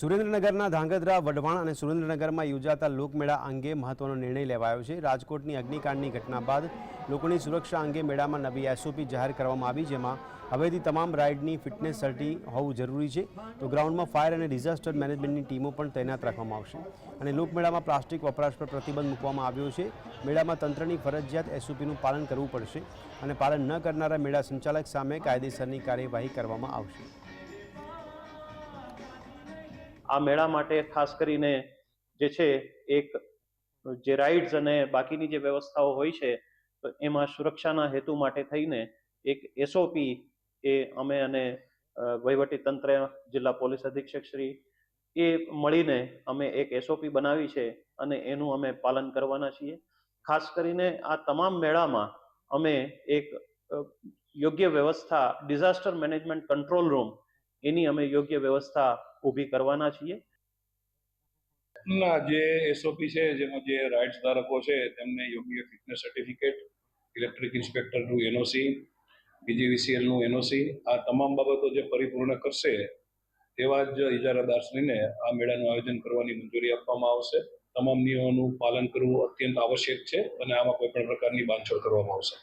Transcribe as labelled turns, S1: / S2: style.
S1: સુરેન્દ્રનગરના ધાંગધ્રા, વઢવાણ અને સુરેન્દ્રનગરમાં યોજાતા લોકમેળા અંગે મહત્વનો નિર્ણય લેવાયો છે. રાજકોટની અગ્નિકાંડની ઘટના બાદ લોકોની સુરક્ષા અંગે મેળામાં નવી એસઓપી જાહેર કરવામાં આવી, જેમાં હવેથી તમામ રાઇડની ફિટનેસ સર્ટી હોવું જરૂરી છે. તો ગ્રાઉન્ડમાં ફાયર અને ડિઝાસ્ટર મેનેજમેન્ટની ટીમો પણ તૈનાત રાખવામાં આવશે. અને લોકમેળામાં પ્લાસ્ટિક વપરાશ પર પ્રતિબંધ મૂકવામાં આવ્યો છે. મેળામાં તંત્રની ફરજિયાત એસઓપીનું પાલન કરવું પડશે અને પાલન ન કરનારા મેળા સંચાલક સામે કાયદેસરની કાર્યવાહી કરવામાં આવશે.
S2: આ મેળા માટે ખાસ કરીને જે છે એક જે રાઇડ્સ અને બાકીની જે વ્યવસ્થાઓ હોય છે, તો એમાં સુરક્ષાના હેતુ માટે થઈને એક એસઓપી એ અમે અને વહીવટી તંત્ર, જિલ્લા પોલીસ અધિક્ષક શ્રી એ મળીને અમે એક એસઓપી બનાવી છે અને એનું અમે પાલન કરવાના છીએ. ખાસ કરીને આ તમામ મેળામાં અમે એક યોગ્ય વ્યવસ્થા ડિઝાસ્ટર મેનેજમેન્ટ કંટ્રોલ રૂમ એની અમે યોગ્ય વ્યવસ્થા ઊભી કરવાના છીએ
S3: ના, જે એસઓપી છે, જેમાં જે રાઇટ્સ ધારકો છે, તેમને યોગ્ય ફિટનેસ સર્ટિફિકેટ ઇલેક્ટ્રિક ઇન્સ્પેક્ટરનું એનઓસી બીજીવીસીએલનું એનઓસી આ તમામ બાબતો જે પરિપૂર્ણ કરશે, તેવા જ ઇજારાદારશ્રીને આ મેળાનું આયોજન કરવાની મંજૂરી આપવામાં આવશે તમામ નિયમોનું પાલન કરવું અત્યંત આવશ્યક છે અને આમાં કોઈ પણ પ્રકારની બાંધછોડ કરવામાં આવશે.